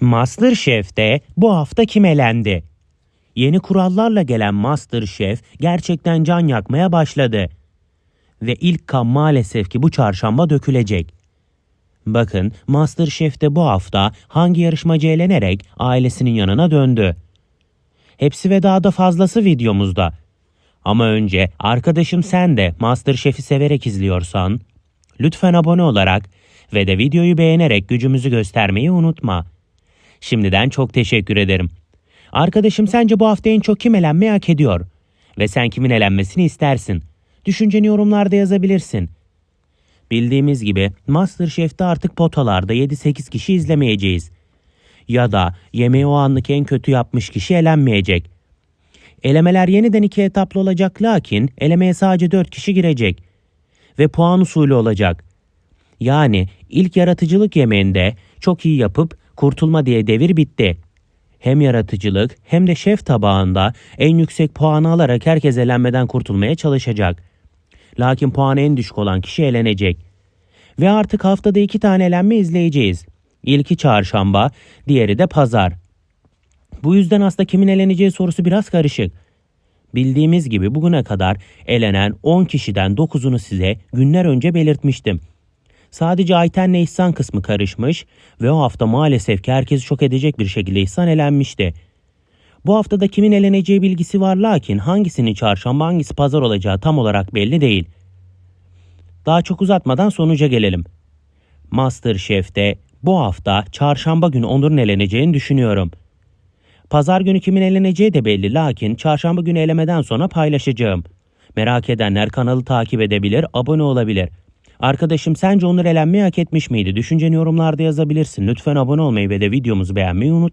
MasterChef'te bu hafta kim elendi? Yeni kurallarla gelen MasterChef gerçekten can yakmaya başladı. Ve ilk kan maalesef ki bu çarşamba dökülecek. Bakın MasterChef'te bu hafta hangi yarışmacı elenerek ailesinin yanına döndü. Hepsi ve daha da fazlası videomuzda. Ama önce arkadaşım sen de MasterChef'i severek izliyorsan lütfen abone olarak ve de videoyu beğenerek gücümüzü göstermeyi unutma. Şimdiden çok teşekkür ederim. Arkadaşım sence bu hafta en çok kim elenmeyi hak ediyor? Ve sen kimin elenmesini istersin? Düşünceni yorumlarda yazabilirsin. Bildiğimiz gibi MasterChef'te artık potalarda 7-8 kişi izlemeyeceğiz. Ya da yemeği o anlık en kötü yapmış kişi elenmeyecek. Elemeler yeniden iki etaplı olacak lakin elemeye sadece 4 kişi girecek. Ve puan usulü olacak. Yani ilk yaratıcılık yemeğinde çok iyi yapıp kurtulma diye devir bitti. Hem yaratıcılık hem de şef tabağında en yüksek puanı alarak herkes elenmeden kurtulmaya çalışacak. Lakin puanı en düşük olan kişi elenecek. Ve artık haftada iki tane elenme izleyeceğiz. İlki çarşamba, diğeri de pazar. Bu yüzden aslında kimin eleneceği sorusu biraz karışık. Bildiğimiz gibi bugüne kadar elenen 10 kişiden 9'unu size günler önce belirtmiştim. Sadece Ayten'le İhsan kısmı karışmış ve o hafta maalesef ki herkesi şok edecek bir şekilde İhsan elenmişti. Bu haftada kimin eleneceği bilgisi var lakin hangisinin çarşamba hangisi pazar olacağı tam olarak belli değil. Daha çok uzatmadan sonuca gelelim. Masterchef'te bu hafta çarşamba günü Onur'un eleneceğini düşünüyorum. Pazar günü kimin eleneceği de belli lakin çarşamba günü elemeden sonra paylaşacağım. Merak edenler kanalı takip edebilir, abone olabilir. Arkadaşım sence Onur elenmeyi hak etmiş miydi? Düşünceni yorumlarda yazabilirsin. Lütfen abone olmayı ve de videomuzu beğenmeyi unutma.